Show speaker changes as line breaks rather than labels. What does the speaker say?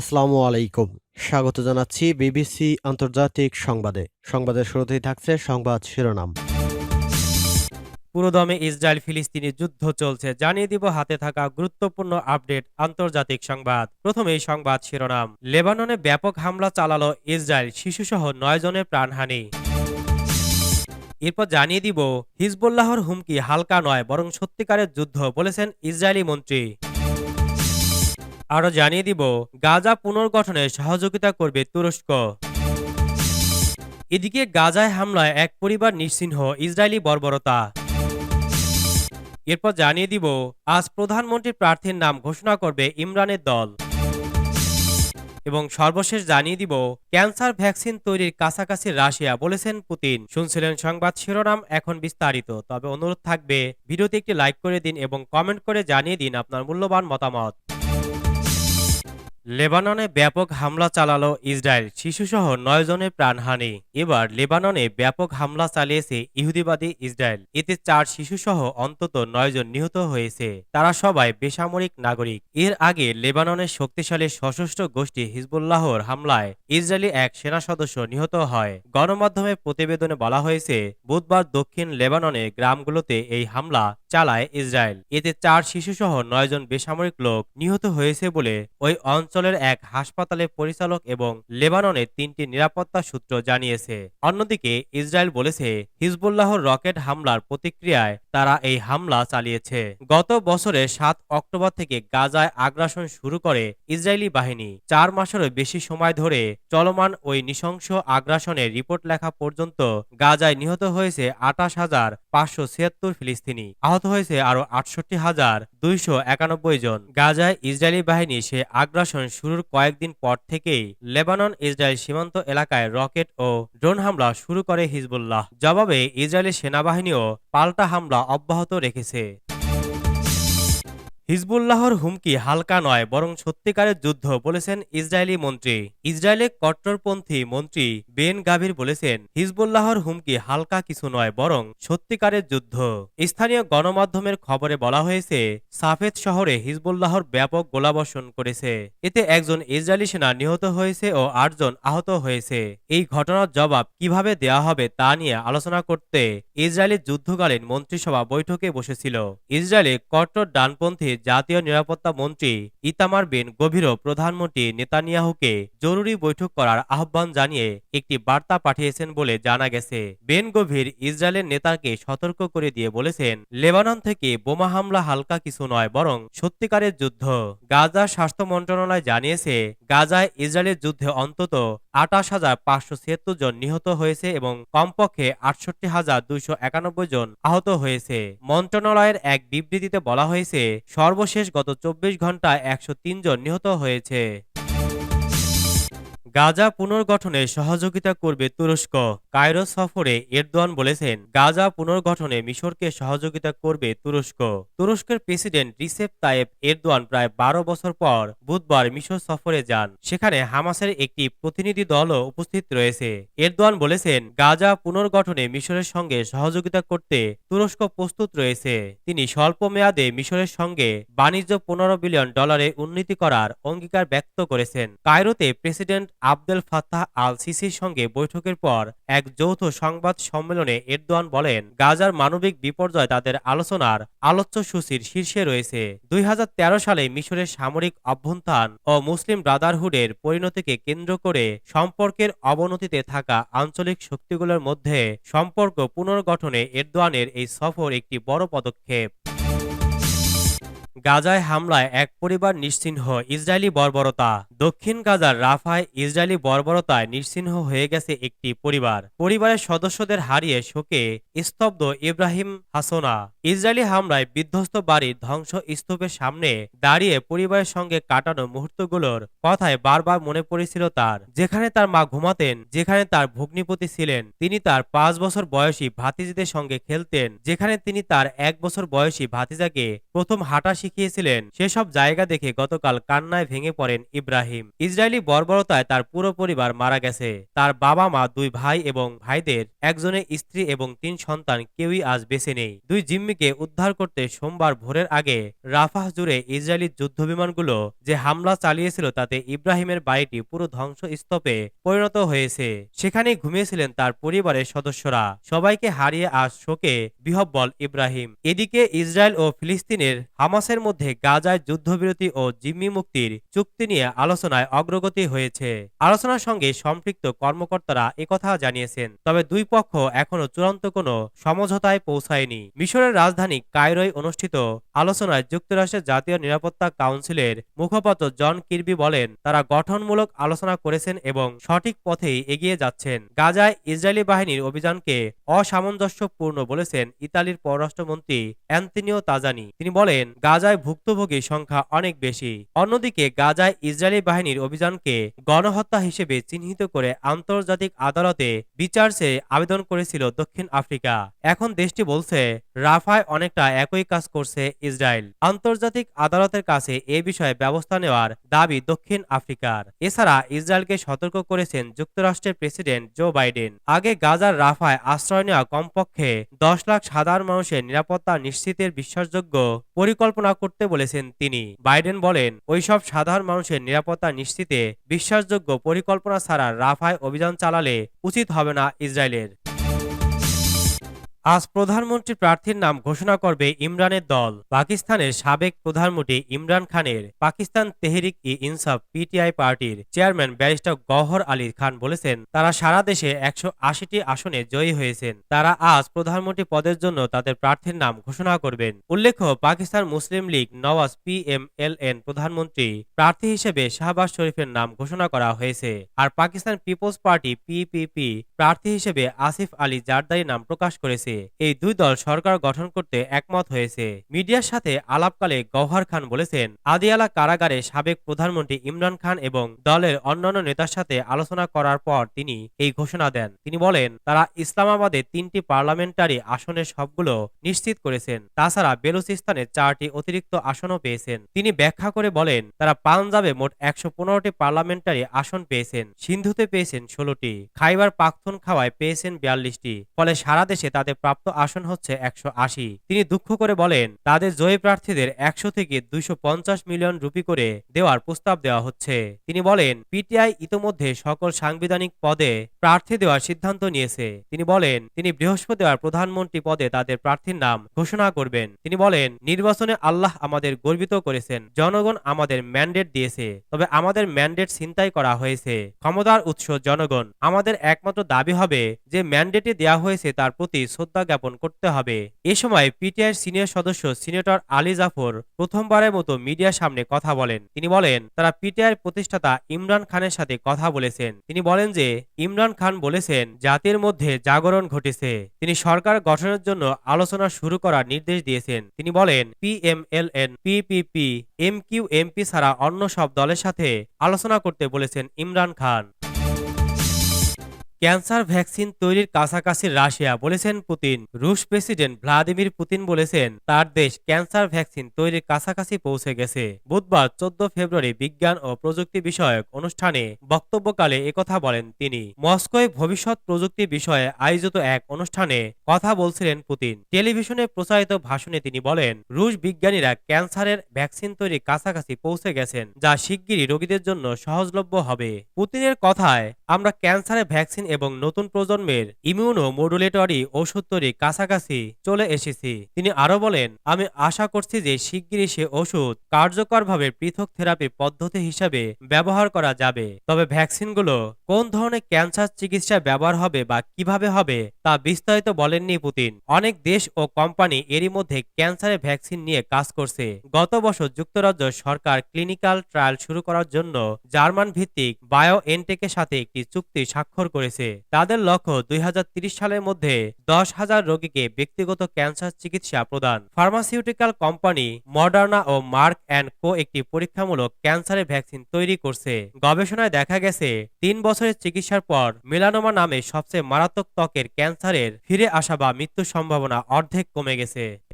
আসসালামু আলাইকুম। স্বাগত জানাচ্ছি বিবিসি আন্তর্জাতিক সংবাদে। সংবাদের শুরুতেই থাকছে সংবাদ শিরোনাম।
পুরোদমে ইসরায়েল ফিলিস্তিনি যুদ্ধ চলছে, জানিয়ে দিব হাতে থাকা গুরুত্বপূর্ণ আপডেট আন্তর্জাতিক সংবাদ। প্রথমেই সংবাদ শিরোনাম। লেবাননে ব্যাপক হামলা চালালো ইসরায়েল, শিশুসহ নয় জনের প্রাণহানি। এরপর জানিয়ে দিব, হিজবুল্লাহর হুমকি হালকা নয়, বরং সত্যিকারের যুদ্ধ, বলেছেন ইসরায়েলি মন্ত্রী। আরও জানিয়ে দিব, গাজা পুনর্গঠনে সহযোগিতা করবে তুরস্ক। এদিকে গাজায় হামলায় এক পরিবার নিশ্চিহ্ন, ইসরায়েলি বর্বরতা। এরপর জানিয়ে দিব, আজ প্রধানমন্ত্রী প্রার্থীর নাম ঘোষণা করবে ইমরানের দল। এবং সর্বশেষ জানিয়ে দিব, ক্যান্সার ভ্যাকসিন তৈরির কাছাকাছি রাশিয়া বলেছেন পুতিন। শুনছিলেন সংবাদ শিরোনাম, এখন বিস্তারিত। তবে অনুরোধ থাকবে, ভিডিওতে একটি লাইক করে দিন এবং কমেন্ট করে জানিয়ে দিন আপনার মূল্যবান মতামত। লেবাননে ব্যাপক হামলা চালালো ইসরায়েল। শিশুসহ নয় জনের প্রাণহানি। এবার লেবাননে ব্যাপক হামলা চালিয়েছে ইহুদিবাদী ইসরায়েল। এতে চার শিশুসহ অন্তত নয় জন নিহত হয়েছে। তারা সবাই বেসামরিক নাগরিক। এর আগে লেবাননের শক্তিশালী সশস্ত্র গোষ্ঠী হিজবুল্লাহর হামলায় ইসরায়েলি এক সেনা সদস্য নিহত হয়। গণমাধ্যমে প্রতিবেদনে বলা হয়েছে, বুধবার দক্ষিণ লেবাননে গ্রামগুলোতে এই হামলা চালায় ইসরায়েল। এতে চার শিশুসহ নয় জন বেসামরিক লোক নিহত হয়েছে বলে ওই অঞ্চলের এক হাসপাতালে পরিচালক এবং লেবাননের তিনটি নিরাপত্তা সূত্র জানিয়েছে। অন্যদিকে ইসরায়েল বলেছে, হিজবুল্লাহর রকেট হামলার প্রতিক্রিয়ায় তারা এই হামলা চালিয়েছে। গত বছরের সাত অক্টোবর থেকে গাজায় আগ্রাসন শুরু করে ইসরায়েলি বাহিনী। চার মাসেরও বেশি সময় ধরে চলমান ওই নৃশংস আগ্রাসনের রিপোর্ট লেখা পর্যন্ত গাজায় নিহত হয়েছে আটাশ হাজার পাঁচশো ছিয়াত্তর ফিলিস্তিনি। আহত হয়েছে আরও আটষট্টি হাজার দুইশো একানব্বই জন। গাজায় ইসরায়েলি বাহিনী সে আগ্রাসন শুরুর কয়েকদিন পর থেকেই লেবানন, ইসরায়েল সীমান্ত এলাকায় রকেট ও ড্রোন হামলা শুরু করে হিজবুল্লাহ। জবাবে ইসরায়েলি সেনাবাহিনীও পাল্টা হামলা অব্যাহত রেখেছে। হিজবুল্লাহর হুমকি হালকা নয়, বরং সত্যিকারের যুদ্ধ বলেছেন ইসরায়েলি মন্ত্রী। ইসরায়েলের কট্টরপন্থী মন্ত্রী বেন গাভীর বলেছেন, হিজবুল্লাহর হুমকি হালকা কিছু নয়, বরং সত্যিকারের যুদ্ধ। স্থানীয় গণমাধ্যমের খবরে বলা হয়েছে, সাফেদ শহরে হিজবুল্লাহর ব্যাপক গোলাবর্ষণ করেছে। এতে একজন ইসরায়েলি সেনা নিহত হয়েছে ও আটজন আহত হয়েছে। এই ঘটনার জবাব কীভাবে দেয়া হবে তা নিয়ে আলোচনা করতে ইসরায়েলি যুদ্ধকালীন মন্ত্রিসভা বৈঠকে বসেছিল। ইসরায়েলে কট্টর ডানপন্থী জাতীয় নিরাপত্তা মন্ত্রী ইতামার বিন গভীরও প্রধানমন্ত্রী নেতানিয়াহুকে জরুরি বৈঠক করার আহ্বান জানিয়ে একটি বার্তা পাঠিয়েছেন বলে জানা গেছে। বেন গভীর ইসরায়েলের নেতাকে সতর্ক করে দিয়ে বলেছেন, লেবানন থেকে বোমা হামলা হালকা কিছু নয়, বরং সত্যিকারের যুদ্ধ। গাজা স্বাস্থ্য মন্ত্রণালয় জানিয়েছে, গাজায় ইসরায়েলের যুদ্ধে অন্তত আটাশ হাজার পাঁচশো ছিয়াত্তর জন নিহত হয়েছে এবং কমপক্ষে আটষট্টি হাজার দুইশো একানব্বই জন আহত হয়েছে। মন্ত্রণালয়ের এক বিবৃতিতে বলা হয়েছে সর্বশেষ গত চব্বিশ ঘন্টায় একশো জন নিহত হয়েছে। গাজা পুনর্গঠনে সহযোগিতা করবে তুরস্ক। কায়রো সফরে এরদোয়ান বলেছেন, গাজা পুনর্গঠনে মিশরকে সহযোগিতা করবে তুরস্ক। তুরস্কের প্রেসিডেন্ট রিসেপ তায়েব এরদোয়ান প্রায় বারো বছর পর বুধবার মিশর সফরে যান। সেখানে হামাসের একটি প্রতিনিধি দলও উপস্থিত রয়েছে। এরদোয়ান বলেছেন, গাজা পুনর্গঠনে মিশরের সঙ্গে সহযোগিতা করতে তুরস্ক প্রস্তুত রয়েছে। তিনি স্বল্প মেয়াদে মিশরের সঙ্গে বাণিজ্য পনেরো বিলিয়ন ডলারে উন্নতি করার অঙ্গীকার ব্যক্ত করেছেন। কায়রোতে প্রেসিডেন্ট আবদেল ফাত্তাহ আল সিসির সঙ্গে বৈঠকের পর এক যৌথ সংবাদ সম্মেলনে এরদোয়ান বলেন, গাজার মানবিক বিপর্যয় তাদের আলোচনার আলোচ্য সূচির শীর্ষে রয়েছে। দুই হাজার তেরো সালে মিশরের সামরিক অভ্যন্থান ও মুসলিম ব্রাদারহুডের পরিণতিকে কেন্দ্র করে সম্পর্কের অবনতিতে থাকা আঞ্চলিক শক্তিগুলোর মধ্যে সম্পর্ক পুনর্গঠনে এরদোয়ানের এই সফর একটি বড় পদক্ষেপ। গাজায় হামলায় এক পরিবার নিশ্চিহ্ন, ইসরায়েলি বর্বরতা। দক্ষিণ গাজার রাফায় ইসরায়েলি বর্বরতায় নিশ্চিহ্ন হয়ে গেছে একটি পরিবার। পরিবারের সদস্যদের হারিয়ে শোকে স্তব্ধ ইব্রাহিম হাসোনা। ইসরায়েলি হামলায় বিধ্বস্ত বাড়ির ধ্বংস স্তূপের সামনে দাঁড়িয়ে পরিবারের সঙ্গে কাটানো মুহূর্তগুলোর কথায় বারবার মনে পড়েছিল তার। যেখানে তার মা ঘুমাতেন, যেখানে তার ভগ্নিপতি ছিলেন, তিনি তার পাঁচ বছর বয়সী ভাতিজিদের সঙ্গে খেলতেন, যেখানে তিনি তার এক বছর বয়সী ভাতিজাকে প্রথম হাঁটা শিখিয়েছিলেন। সেসব জায়গা দেখে গতকাল কান্নায় ভেঙে পড়েন ইব্রাহিম। ইসরায়েলি বর্বরতায় তার পুরো পরিবার মারা গেছে। তার বাবা মা দুই ভাই এবং ভাইদের, একজনের স্ত্রী এবং তিন সন্তান কেউই আজ বেঁচে নেই। দুই জিম্মিকে উদ্ধার করতে সোমবার ভোরের আগে রাফাহ জুড়ে ইসরায়েলি যুদ্ধবিমানগুলো যে হামলা চালিয়েছিল তাতে ইব্রাহিমের বাড়িটি পুরো ধ্বংসস্তূপে পরিণত হয়েছে। সেখানেই ঘুমিয়েছিলেন তার পরিবারের সদস্যরা। সবাইকে হারিয়ে আজ শোকে বিহব্বল ইব্রাহিম। এদিকে ইসরায়েল ও ফিলিস্তিনের হামাসের মধ্যে গাজায় যুদ্ধবিরতি ও জিম্মি মুক্তির চুক্তি নিয়ে আলোচনায় অগ্রগতি হয়েছে। আলোচনার সঙ্গে সম্পৃক্ত কর্মকর্তারা একথা জানিয়েছেন, তবে দুই পক্ষ এখনও চূড়ান্ত কোনো সমঝোতায় পৌঁছায়নি। মিশরের রাজধানী কায়রোয় অনুষ্ঠিত আলোচনায় যুক্তরাষ্ট্রের জাতীয় নিরাপত্তা কাউন্সিলের মুখপাত্র জন কির্বি বলেন, তারা গঠনমূলক আলোচনা করেছেন এবং সঠিক পথেই এগিয়ে যাচ্ছেন। গাজায় ইসরায়েলি বাহিনীর অভিযানকে অসামঞ্জস্যপূর্ণ বলেছেন ইতালির পররাষ্ট্রমন্ত্রী অ্যান্তিনিও তাজানি। তিনি বলেন গাজায় ভুক্তভোগীর সংখ্যা অনেক বেশি। অন্যদিকে গাজায় ইসরায়েলি বাহিনীর অভিযানকে গণহত্যা হিসেবে চিহ্নিত করে আন্তর্জাতিক আদালতে বিচার চেয়ে আবেদন করেছিল দক্ষিণ আফ্রিকা। এখন দেশটি বলছে, রাফায় অনেকটা একই কাজ করছে ইসরায়েল। আন্তর্জাতিক আদালতের কাছে এ বিষয়ে ব্যবস্থা নেওয়ার দাবি দক্ষিণ আফ্রিকার। এছাড়া ইসরায়েলকে সতর্ক করেছেন যুক্তরাষ্ট্রের প্রেসিডেন্ট জো বাইডেন। আগে গাজার রাফায় আশ্রয় নেওয়া কমপক্ষে দশ লাখ সাধারণ মানুষের নিরাপত্তা নিশ্চিতের বিশ্বাসযোগ্য পরিকল্পনা করতে বলেছেন তিনি। বাইডেন বলেন, ওইসব সাধারণ মানুষের নিরাপত্তা নিশ্চিতে বিশ্বাসযোগ্য পরিকল্পনা ছাড়া রাফায় অভিযান চালালে উচিত হবে না ইসরায়েলের। আজ প্রধানমন্ত্রী প্রার্থীর নাম ঘোষণা করবে ইমরানের দল। পাকিস্তানের সাবেক প্রধানমন্ত্রী ইমরান খানের, পাকিস্তান তেহরিক ই ইনসাফ পিটিআই পার্টির চেয়ারম্যান ব্যারিস্টার গওহর আলী খান বলেছেন, তারা সারা দেশে একশো আশিটি আসনে জয়ী হয়েছেন। তারা আজ প্রধানমন্ত্রী পদের জন্য তাদের প্রার্থীর নাম ঘোষণা করবেন। উল্লেখ্য, Pakistan Muslim League Nawaz PMLN প্রধানমন্ত্রী প্রার্থী হিসেবে শাহবাজ শরীফের নাম ঘোষণা করা হয়েছে। আর পাকিস্তান পিপলস পার্টি পিপিপি প্রার্থী হিসেবে আসিফ আলী জারদারি নাম প্রকাশ করেছে। এই দুই দল সরকার গঠন করতে একমত হয়েছে। মিডিয়ার সাথে আলাপকালে গওহার খান বলেছেন, আদিয়ালা কারাগারে সাবেক প্রধানমন্ত্রী ইমরান খান এবং দলের অন্যান্য নেতার সাথে আলোচনা করার পর তিনি এই ঘোষণা দেন। তিনি বলেন, তারা ইসলামাবাদে তিনটি পার্লামেন্টারি আসনের সবগুলো নিশ্চিত করেছেন। তাছাড়া বেলুচিস্তানে চারটি অতিরিক্ত আসনও পেয়েছেন। তিনি ব্যাখ্যা করে বলেন, তারা পাঞ্জাবে মোট একশো পনেরোটি পার্লামেন্টারি আসন পেয়েছেন, সিন্ধুতে পেয়েছেন ষোলোটি। খাইবার পাখতুন খাওয়ায় পেয়েছেন বিয়াল্লিশটি। ফলে সারা দেশে তাদের প্রাপ্ত আসন হচ্ছে একশো আশি। তিনি দুঃখ করে বলেন, তাদের জয়ী প্রার্থীদের একশো থেকে দুইশো মিলিয়ন রুপি করে দেওয়ার প্রস্তাব দেওয়া হচ্ছে। তিনি বলেন পিটিআই ইতোমধ্যে সকল সাংবিধানিক পদে প্রার্থী দেওয়ার সিদ্ধান্ত নিয়েছে। তিনি বলেন, তিনি বৃহস্পতিবার প্রধানমন্ত্রী পদে তাদের প্রার্থীর নাম ঘোষণা করবেন। তিনি বলেন, নির্বাচনে আল্লাহ আমাদের গর্বিত করেছেন, জনগণ আমাদের ম্যান্ডেট দিয়েছে, তবে আমাদের ম্যান্ডেট ছিনতাই করা হয়েছে। ক্ষমতার উৎস জনগণ। আমাদের একমাত্র দাবি হবে যে ম্যান্ডেটে দেওয়া হয়েছে তার প্রতি শ্রদ্ধা জ্ঞাপন করতে হবে। এ সময় পিটিআইয়ের সিনিয়র সদস্য সিনেটর আলী জাফর প্রথমবারের মতো মিডিয়ার সামনে কথা বলেন। তিনি বলেন, তারা পিটিআইয়ের প্রতিষ্ঠাতা ইমরান খানের সাথে কথা বলেছেন। তিনি বলেন যে, ইমরান খান বলেছেন, জাতির মধ্যে জাগরণ ঘটেছে। তিনি সরকার গঠনের জন্য আলোচনা শুরু করার নির্দেশ দিয়েছেন। তিনি বলেন, পিএমএলএন, পিপিপি, এমকিউ, এমপি ছাড়া অন্য সব দলের সাথে আলোচনা করতে বলেছেন ইমরান খান। ক্যান্সার ভ্যাকসিন তৈরির কাছাকাছি রাশিয়া বলেছেন পুতিন। রুশ প্রেসিডেন্ট ভ্লাদিমির পুতিন বলেছেন, তার দেশ ক্যান্সার ভ্যাকসিন তৈরির কাছাকাছি পৌঁছে গেছে। বুধবার চোদ্দ ফেব্রুয়ারি বিজ্ঞান ও প্রযুক্তি বিষয়ক অনুষ্ঠানে বক্তব্যকালে একথা বলেন তিনি। মস্কোয় ভবিষ্যৎ প্রযুক্তি বিষয়ে আয়োজিত এক অনুষ্ঠানে কথা বলছিলেন পুতিন। টেলিভিশনে প্রচারিত ভাষণে তিনি বলেন, রুশ বিজ্ঞানীরা ক্যান্সারের ভ্যাকসিন তৈরির কাছাকাছি পৌঁছে গেছেন, যা শিগগিরই রোগীদের জন্য সহজলভ্য হবে। পুতিনের কথায় আমরা ক্যান্সারের ভ্যাকসিন এবং নতুন প্রজন্মের ইমিউনো মডুলেটরি ওষুধ তৈরি কাছাকাছি চলে এসেছি। তিনি আরও বলেন, আমি আশা করছি যে শিগগিরই সে ওষুধ কার্যকরভাবে পৃথক থেরাপি পদ্ধতি হিসাবে ব্যবহার করা যাবে। তবে ভ্যাকসিনগুলো কোন ধরনের ক্যান্সার চিকিৎসায় ব্যবহার হবে বা কীভাবে হবে তা বিস্তারিত বলেননি পুতিন। অনেক দেশ ও কোম্পানি এরই মধ্যে ক্যান্সারের ভ্যাকসিন নিয়ে কাজ করছে। গত বছর যুক্তরাজ্য সরকার ক্লিনিক্যাল ট্রায়াল শুরু করার জন্য জার্মান ভিত্তিক বায়ো এনটেকের সাথে একটি চুক্তি স্বাক্ষর করেছে। তাদের লক্ষ্য দুই সালের মধ্যে দশ হাজার রোগীকে ব্যক্তিগত ক্যান্সার চিকিৎসা প্রদান। ফার্মাসিউটিক্যাল কোম্পানি মডার্না ও মার্ক অ্যান্ড কো একটি পরীক্ষামূলক ক্যান্সারের ভ্যাকসিন তৈরি করছে। গবেষণায় দেখা গেছে, তিন বছরের চিকিৎসার পর মেলানোমা নামে সবচেয়ে মারাত্মক ত্বকের ক্যান্সারের ফিরে আসা বা মৃত্যুর সম্ভাবনা অর্ধেক কমে গেছে।